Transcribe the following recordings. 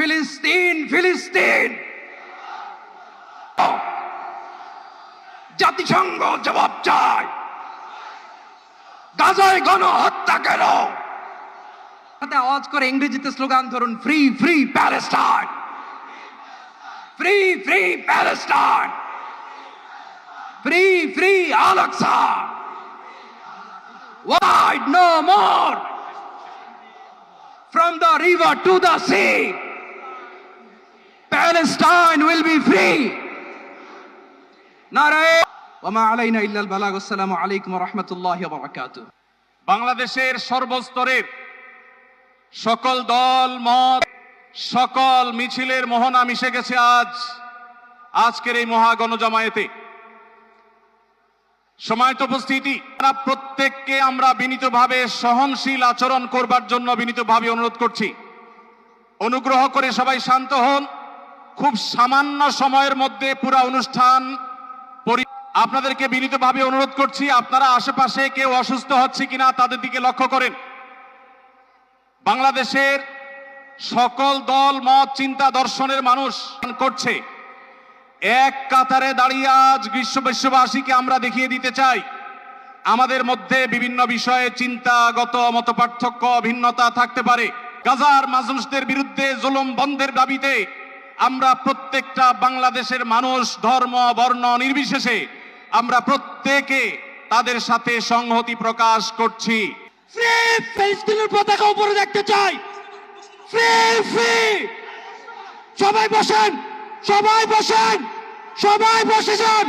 ফিলিস্তিন ফিলিস্তিন। জাতিসংঘ জবাব চায়। গাজায় গণহত্যা কেন? সাথে আওয়াজ করে ইংরেজিতে স্লোগান ধরুন free free Palestine free free Palestine free free al Aqsa wide no more. From the river to the sea. Palestine will be free. নারায় ওমা আলাইনা ইল্লাল বালাগ আসসালামু আলাইকুম রাহমাতুল্লাহি ওয়া বারাকাতুহু বাংলাদেশের সর্বস্তরের সকল দল, মত, সকল মিছিলের মোহনা মিশে গেছে আজ। আজকের এই মহা গণজামায়াতে। সময়ত উপস্থিতি। আমরা প্রত্যেককে আমরা বিনীতভাবে সহনশীল আচরণ করবার জন্য বিনীতভাবে অনুরোধ করছি। অনুগ্রহ করে সবাই শান্ত হন। খুব সামান্য সময়ের মধ্যে পুরা অনুষ্ঠান আপনাদেরকে বিনীতভাবে অনুরোধ করছি, আপনারা আশেপাশে কেউ অসুস্থ হচ্ছে কিনা তাদের দিকে লক্ষ্য করেন। বাংলাদেশের সকল দল, মত, চিন্তা, দর্শনের মানুষ করছে। এক কাতারে দাঁড়িয়ে আজ গ্রীষ্ম বিশ্ববাসীকে আমরা দেখিয়ে দিতে চাই। আমাদের মধ্যে বিভিন্ন বিষয়ে চিন্তাগত মত পার্থক্য ভিন্নতা থাকতে পারে। গাজার মানুষদের বিরুদ্ধে জুলুম বন্ধের দাবিতে আমরা প্রত্যেকটা বাংলাদেশের মানুষ ধর্ম, বর্ণ নির্বিশেষে আমরা প্রত্যেকে তাদের সাথে সংহতি প্রকাশ করছি। পতাকা উপরে দেখতে চাই। সবাই বসেন সবাই বসেন, সবাই বসে যান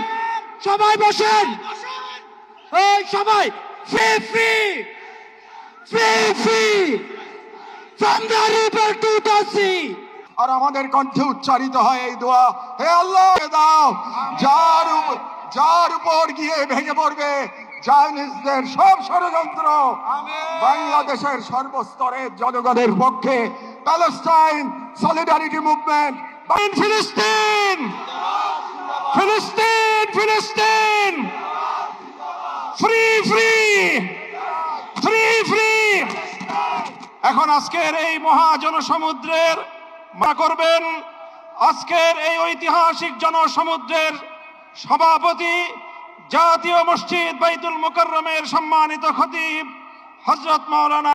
সবাই বসেন। সবাই free free free free from আর আমাদের কণ্ঠে উচ্চারিত হয় এই দোয়া। হে আল্লাহ দাও। যার যার উপর গিয়ে ভেঙে পড়বে চাইনিজদের সব ষড়যন্ত্র। বাংলাদেশের সর্বস্তরের জনগণের পক্ষে প্যালেস্টাইন সলিডারিটি মুভমেন্ট ফিলিস্তিন! ফিলিস্তিন ফিলিস্তিন! ফ্রি ফ্রি ফ্রি ফ্রি এখন আজকের এই মহাজনসমুদ্রের মা করবেন আজকের এই ঐতিহাসিক জনসমুদ্রের সভাপতি জাতীয় মসজিদ বাইতুল মোকাররমের সম্মানিত খতিব হজরত মাওলানা